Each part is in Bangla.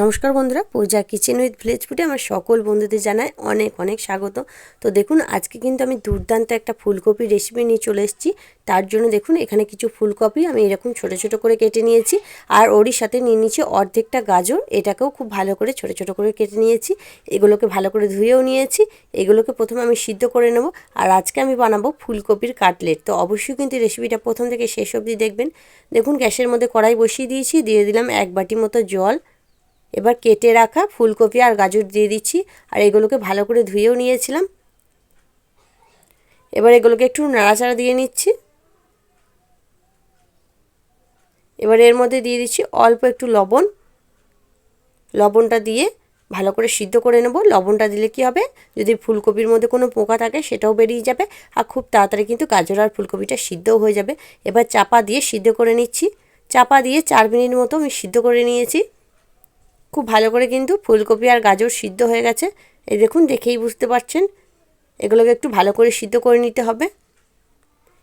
নমস্কার বন্ধুরা, পূজা কিচেন উইথ ভিলেজ ফুডে আমার সকল বন্ধুদের জানাই অনেক অনেক স্বাগত। তো দেখুন, আজকে কিন্তু আমি দুর্দান্ত একটা ফুলকপি রেসিপি নিয়ে চলে এসেছি। তার জন্য দেখুন, এখানে কিছু ফুলকপি আমি এরকম ছোট ছোট করে কেটে নিয়েছি। আর ওরই সাথে নিয়ে নিয়েছি অর্ধেকটা গাজর, এটাকেও খুব ভালো করে ছোট ছোট করে কেটে নিয়েছি। এগুলোকে ভালো করে ধুয়েও নিয়েছি। এগুলোকে প্রথমে আমি সিদ্ধ করে নেব। আর আজকে আমি বানাবো ফুলকপির কাটলেট। তো অবশ্যই কিন্তু রেসিপিটা প্রথম থেকে শেষ অবধি দেখবেন। দেখুন, গ্যাসের মধ্যে কড়াই বসিয়ে দিয়েছি। দিয়ে দিলাম এক বাটি মতো জল। এবার কেটে রাখা ফুলকপি আর গাজর দিয়ে দিচ্ছি, আর এগুলোকে ভালো করে ধুয়েও নিয়েছিলাম। এবার এগুলোকে একটু নাড়াচাড়া দিয়ে নিচ্ছি। এবার এর মধ্যে দিয়ে দিচ্ছি অল্প একটু লবণ। লবণটা দিয়ে ভালো করে সিদ্ধ করে নেব। লবণটা দিলে কি হবে? যদি ফুলকপির মধ্যে কোনো পোকা থাকে, সেটাও বেরিয়ে যাবে। আর খুব তাড়াতাড়ি কিন্তু গাজর আর ফুলকপিটা সিদ্ধও হয়ে যাবে। এবার চাপা দিয়ে সিদ্ধ করে নিচ্ছি। চাপা দিয়ে চার মিনিট মতো আমি সিদ্ধ করে নিয়েছি। খুব ভালো করে কিন্তু ফুলকপি আর গাজর সিদ্ধ হয়ে গেছে। এই দেখুন, দেখেই বুঝতে পারছেন। এগুলোকে একটু ভালো করে সিদ্ধ করে নিতে হবে।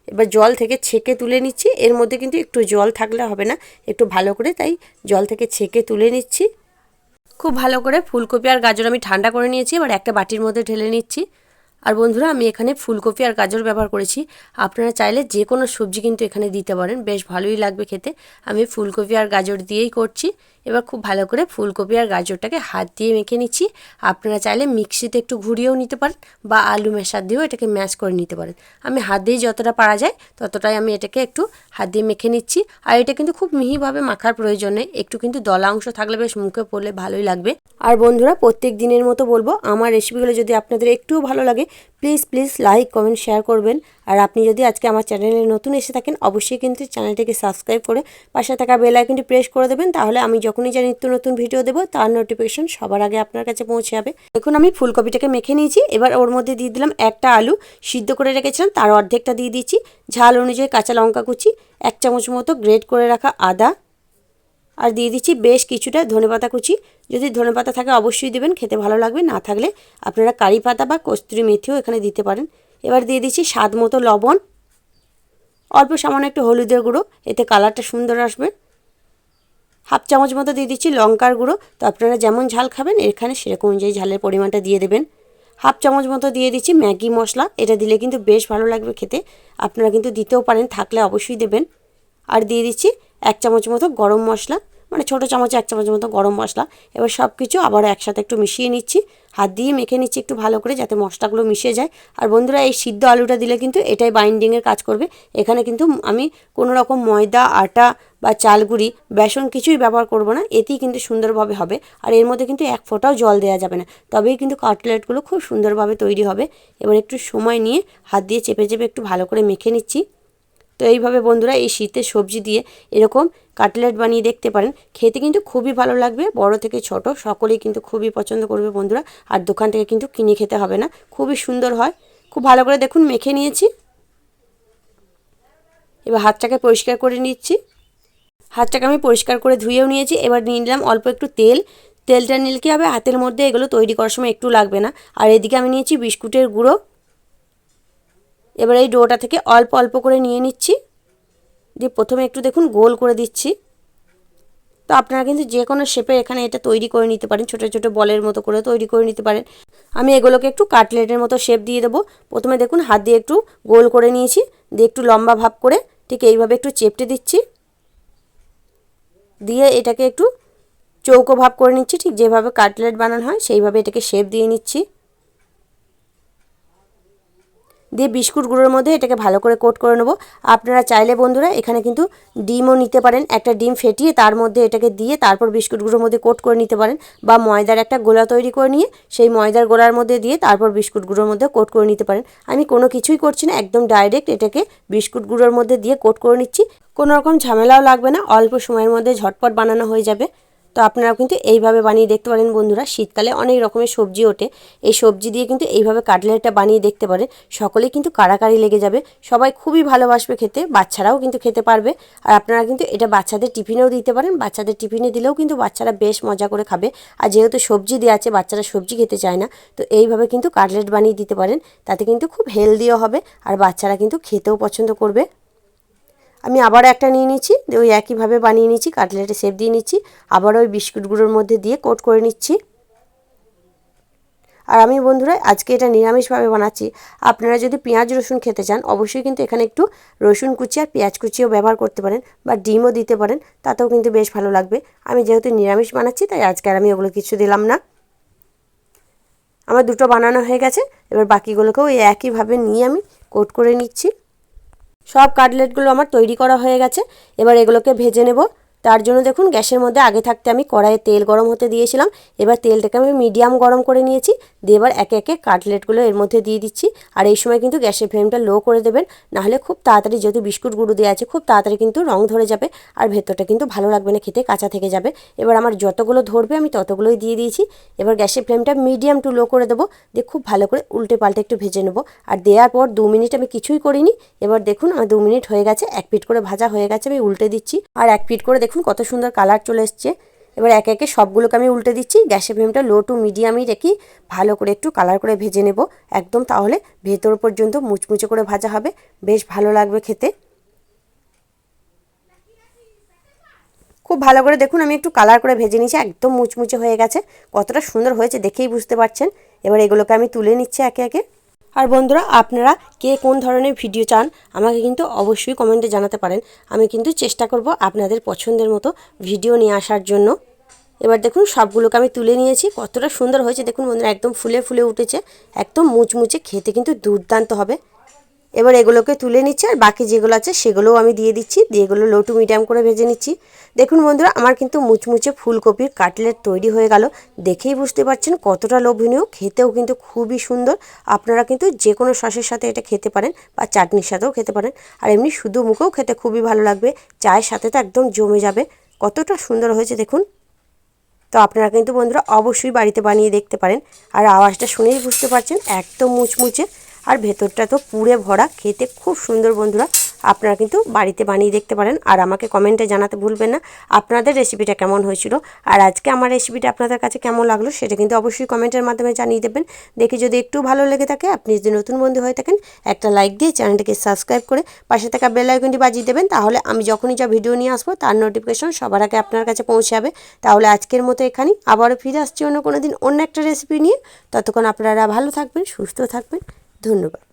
এবার জল থেকে ছেঁকে তুলে নিচ্ছি। এর মধ্যে কিন্তু একটু জল থাকলে হবে না। একটু ভালো করে তাই জল থেকে ছেঁকে তুলে নিচ্ছি। খুব ভালো করে ফুলকপি আর গাজর আমি ঠান্ডা করে নিয়েছি। এবার একটা বাটির মধ্যে ঢেলে নিচ্ছি। আর বন্ধুরা, আমি এখানে ফুলকপি আর গাজর ব্যবহার করেছি। আপনারা চাইলে যে কোনো সবজি কিন্তু এখানে দিতে পারেন। বেশ ভালোই লাগবে খেতে। আমি ফুলকপি আর গাজর দিয়েই করছি। এবার খুব ভালো করে ফুলকপি আর গাজরটাকে হাত দিয়ে মেখে নিচ্ছি। আপনারা চাইলে মিক্সিতে একটু ঘুরিয়েও নিতে পারেন বা আলু মেশার দিয়েও এটাকে ম্যাশ করে নিতে পারেন। আমি হাত দিয়ে যতটা পারা যায়, ততটাই আমি এটাকে একটু হাত দিয়ে মেখে নিচ্ছি। আর এটা কিন্তু খুব মিহিভাবে মাখার প্রয়োজন নেই। একটু কিন্তু দলা অংশ থাকলে বেশ মুখে পড়লে ভালোই লাগবে। আর বন্ধুরা, প্রত্যেক দিনের মতো বলব, আমার রেসিপিগুলো যদি আপনাদের একটুও ভালো লাগে please please like comment share করবেন। আর আপনি যদি আজকে আমার চ্যানেলে নতুন এসে থাকেন, অবশ্যই কিন্তু চ্যানেলটিকে সাবস্ক্রাইব করে পাশে থাকা বেল আইকনটি প্রেস করে দেবেন। তাহলে আমি যখনই যা নিত্য নতুন ভিডিও দেবো, তার নোটিফিকেশন সবার আগে আপনার কাছে পৌঁছে যাবে। দেখুন, আমি ফুলকপিটাকে মেখে নিয়েছি। এবার ওর মধ্যে দিয়ে দিলাম একটা আলু। সিদ্ধ করে রেখেছিলাম, তার অর্ধেকটা দিয়ে দিচ্ছি। ঝাল অনুযায়ী কাঁচা লঙ্কা কুচি, এক চামচ মতো গ্রেট করে রাখা আদা। আর দিয়ে দিচ্ছি বেশ কিছুটা ধনেপাতা কুচি। যদি ধনেপাতা থাকে অবশ্যই দেবেন, খেতে ভালো লাগবে, না থাকলে আপনারা কারি পাতা বা কস্তুরি মেথিও এখানে দিতে পারেন। এবার দিয়ে দিচ্ছি স্বাদ মতো লবণ। অল্প সামান্য একটু হলুদের গুঁড়ো, এতে কালারটা সুন্দর আসবে। হাফ চামচ মতো দিয়ে দিচ্ছি লঙ্কার গুঁড়ো। তো আপনারা যেমন ঝাল খাবেন, এখানে সেরকম অনুযায়ী ঝালের পরিমাণটা দিয়ে দেবেন। হাফ চামচ মতো দিয়ে দিচ্ছি ম্যাগি মশলা। এটা দিলে কিন্তু বেশ ভালো লাগবে খেতে। আপনারা কিন্তু দিতেও পারেন, থাকলে অবশ্যই দেবেন। আর দিয়ে দিচ্ছি এক চামচ মতো গরম মশলা মানে ছোটো চামচে এক চামচ মতো গরম মশলা। এবার সব কিছু আবার একসাথে একটু মিশিয়ে নিচ্ছি, হাত দিয়ে মেখে নিচ্ছি একটু ভালো করে যাতে মশলাগুলো মিশে যায়। আর বন্ধুরা, এই সিদ্ধ আলুটা দিলে কিন্তু এটাই বাইন্ডিংয়ের কাজ করবে। এখানে কিন্তু আমি কোনো রকম ময়দা, আটা বা চালগুড়ি, বেসন কিছুই ব্যবহার করব না, এতেই কিন্তু সুন্দরভাবে হবে। আর এর মধ্যে কিন্তু এক ফোঁটাও জল দেওয়া যাবে না, তবেই কিন্তু কাটলেটগুলো খুব সুন্দরভাবে তৈরি হবে। এবার একটু সময় নিয়ে হাত দিয়ে চেপে চেপে একটু ভালো করে মেখে নিচ্ছি। তো এইভাবে বন্ধুরা এই শীতের সবজি দিয়ে এরকম কাটলেট বানিয়ে দেখতে পারেন। খেতে কিন্তু খুবই ভালো লাগবে, বড় থেকে ছোট, সকলেই কিন্তু খুবই পছন্দ করবে বন্ধুরা। আর দোকান থেকে কিন্তু কিনে খেতে হবে না, খুবই সুন্দর হয়। খুব ভালো করে দেখুন, মেখে নিয়েছি। এবার হাতটাকে পরিষ্কার করে নিচ্ছি। হাতটাকে আমি পরিষ্কার করে ধুয়েও নিয়েছি। এবার নিয়ে নিলাম অল্প একটু তেল। তেলটা নিলে কী হবে, হাতের মধ্যে এগুলো তৈরি করার সময় একটু লাগবে না। আর এদিকে আমি নিয়েছি বিস্কুটের গুঁড়ো। এবার এই ডোটা থেকে অল্প অল্প করে নিয়ে নিচ্ছি। দিয়ে প্রথমে একটু দেখুন গোল করে দিচ্ছি। তো আপনারা কিন্তু যে কোনো শেপে এখানে এটা তৈরি করে নিতে পারেন, ছোটো ছোটো বলের মতো করে তৈরি করে নিতে পারেন। আমি এগুলোকে একটু কাটলেটের মতো শেপ দিয়ে দেবো। প্রথমে দেখুন হাত দিয়ে একটু গোল করে নিয়েছি, দিয়ে একটু লম্বা ভাব করে ঠিক এইভাবে একটু চেপটে দিচ্ছি। দিয়ে এটাকে একটু চৌকো ভাব করে নিচ্ছি, ঠিক যেভাবে কাটলেট বানানো হয় সেইভাবে এটাকে শেপ দিয়ে নিচ্ছি। দিয়ে বিস্কুট গুঁড়োর মধ্যে এটাকে ভালো করে কোট করে নেব। আপনারা চাইলে বন্ধুরা এখানে কিন্তু ডিমও নিতে পারেন, একটা ডিম ফেটিয়ে তার মধ্যে এটাকে দিয়ে তারপর বিস্কুট গুঁড়োর মধ্যে কোট করে নিতে পারেন বা ময়দার একটা গোলা তৈরি করে নিয়ে সেই ময়দার গোলার মধ্যে দিয়ে তারপর বিস্কুট গুঁড়োর মধ্যে কোট করে নিতে পারেন। আমি কোনো কিছুই করছি না, একদম ডাইরেক্ট এটাকে বিস্কুট গুঁড়োর মধ্যে দিয়ে কোট করে নিচ্ছি। কোনো রকম ঝামেলাও লাগবে না, অল্প সময়ের মধ্যে ঝটপট বানানো হয়ে যাবে। তো আপনারাও কিন্তু এইভাবে বানিয়ে দেখতে পারেন বন্ধুরা। শীতকালে অনেক রকমের সবজি ওঠে। এই সবজি দিয়ে কিন্তু এইভাবে কাটলেটটা বানিয়ে দেখতে পারেন। সকলেই কিন্তু কাড়াকাড়ি লেগে যাবে। সবাই খুবই ভালোবাসবে খেতে, বাচ্চারাও কিন্তু খেতে পারবে। আর আপনারা কিন্তু এটা বাচ্চাদের টিফিনেও দিতে পারেন। বাচ্চাদের টিফিনে দিলেও কিন্তু বাচ্চারা বেশ মজা করে খাবে। আর যেহেতু সবজি দেওয়া আছে, বাচ্চারা সবজি খেতে চায় না, তো এইভাবে কিন্তু কাটলেট বানিয়ে দিতে পারেন। তাতে কিন্তু খুব হেলদিও হবে। আর বাচ্চারা কিন্তু খেতেও পছন্দ করবে। আমি আবার একটা নিয়ে নিচ্ছি ওই একইভাবে বানিয়ে নিচ্ছি, কাটলেটে শেপ দিয়ে নিচ্ছি, আবার ওই বিস্কুটগুলোর মধ্যে দিয়ে কোট করে নিচ্ছি। আর আমি বন্ধুরা, আজকে এটা নিরামিষভাবে বানাচ্ছি। আপনারা যদি পেঁয়াজ রসুন খেতে চান, অবশ্যই কিন্তু এখানে একটু রসুন কুচি আর পেঁয়াজ কুচিও ব্যবহার করতে পারেন বা ডিমও দিতে পারেন, তাতেও কিন্তু বেশ ভালো লাগবে। আমি যেহেতু নিরামিষ বানাচ্ছি, তাই আজকে আর আমি ওগুলো কিছু দিলাম না। আমার দুটো বানানো হয়ে গেছে, এবার বাকিগুলোকেও এই একইভাবে নিয়ে আমি কোট করে নিচ্ছি। সব কাটলেটগুলো আমার তৈরি করা হয়ে গেছে। এবার এগুলোকে ভেজে নেব। তার জন্য দেখুন গ্যাসের মধ্যে আগে থাকতে আমি কড়াইয়ে তেল গরম হতে দিয়েছিলাম। এবার তেলটাকে আমি মিডিয়াম গরম করে নিয়েছি। দিয়ে এবার একে একে কাটলেটগুলো এর মধ্যে দিয়ে দিচ্ছি। আর এই সময় কিন্তু গ্যাসের ফ্লেমটা লো করে দেবেন। নাহলে খুব তাড়াতাড়ি যেহেতু বিস্কুট গুঁড়ো দেওয়া আছে, খুব তাড়াতাড়ি কিন্তু রং ধরে যাবে। আর ভেতরটা কিন্তু ভালো লাগবে না, খেতে কাঁচা থেকে যাবে। এবার আমার যতগুলো ধরবে আমি ততগুলোই দিয়ে দিয়েছি। এবার গ্যাসের ফ্লেমটা মিডিয়াম টু লো করে দেবো। দিয়ে খুব ভালো করে উল্টে পাল্টে একটু ভেজে নেব। আর দেওয়ার পর দু মিনিট আমি কিছুই করিনি। এবার দেখুন আমার দু মিনিট হয়ে গেছে। এক পিট করে ভাজা হয়ে গেছে, আমি উল্টে দিচ্ছি। আর এক পিট করে দেখুন কত সুন্দর কালার চলে এসছে। এবার একে একে সবগুলোকে আমি উল্টে দিচ্ছি। গ্যাসের ফ্লেমটা লো টু মিডিয়ামই রেখি ভালো করে একটু কালার করে ভেজে নেব। একদম তাহলে ভেতর পর্যন্ত মুচমুচে করে ভাজা হবে। বেশ ভালো লাগবে খেতে। খুব ভালো করে দেখুন আমি একটু কালার করে ভেজে নিয়েছি। একদম মুচমুচে হয়ে গেছে। কতটা সুন্দর হয়েছে দেখেই বুঝতে পারছেন। এবার এগুলোকে আমি তুলে নিচ্ছি একে একে। আর বন্ধুরা, আপনারা কে কোন ধরনের ভিডিও চান, আমাকে কিন্তু অবশ্যই কমেন্টে জানাতে পারেন। আমি কিন্তু চেষ্টা করব আপনাদের পছন্দের মতো ভিডিও নিয়ে আসার জন্য। এবার দেখুন, সবগুলোকে আমি তুলে নিয়েছি। কতটা সুন্দর হয়েছে। দেখুন বন্ধুরা, একদম ফুলে ফুলে উঠেছে। একদম মুচমুচে খেতে কিন্তু দুর্দান্ত হবে। এবার এগুলোকে তুলে নিচ্ছি আর বাকি যেগুলো আছে সেগুলোও আমি দিয়ে দিচ্ছি, দিয়ে এগুলো লো টু মিডিয়াম করে ভেজে নিচ্ছি। দেখুন বন্ধুরা, আমার কিন্তু মুচমুচে ফুলকপির কাটলেট তৈরি হয়ে গেল। দেখেই বুঝতে পারছেন কতটা লোভনীয়, খেতেও কিন্তু খুবই সুন্দর। আপনারা কিন্তু যে কোনো সসের সাথে এটা খেতে পারেন বা চাটনির সাথেও খেতে পারেন। আর এমনি শুধু মুখেও খেতে খুবই ভালো লাগবে, চায়ের সাথে তো একদম জমে যাবে। কতটা সুন্দর হয়েছে দেখুন। তো আপনারা কিন্তু বন্ধুরা অবশ্যই বাড়িতে বানিয়ে দেখতে পারেন। আর আওয়াজটা শুনেই বুঝতে পারছেন, একদম মুচমুচে। আর ভেতরটা তো পুরে ভরা, খেতে খুব সুন্দর বন্ধুরা। আপনারা কিন্তু বাড়িতে বানিয়ে দেখতে পারেন, আর আমাকে কমেন্টে জানাতে ভুলবেন না। আপনাদের রেসিপিটা কেমন হয়েছিল, আর আজকে আমার রেসিপিটা আপনাদের কাছে কেমন লাগল, সেটা কিন্তু অবশ্যই কমেন্টের মাধ্যমে জানিয়ে দেবেন। দেখে যদি একটু ভালো লেগে থাকে, আপনি যদি নতুন বন্ধু হয়ে থাকেন, একটা লাইক দিয়ে চ্যানেলটাকে সাবস্ক্রাইব করে পাশে থাকা বেল আইকনটি বাজিয়ে দেবেন, তাহলে আমি যখনই যা ভিডিও নিয়ে আসব, তার নোটিফিকেশন সবার আগে আপনার কাছে পৌঁছাবে তাহলে আজকের মতো এখানেই, আবারও ফিরে আসছি অন্য কোনো দিন অন্য একটা রেসিপি নিয়ে। ততক্ষণ আপনারা ভালো থাকবেন, সুস্থ থাকবেন। ধন্যবাদ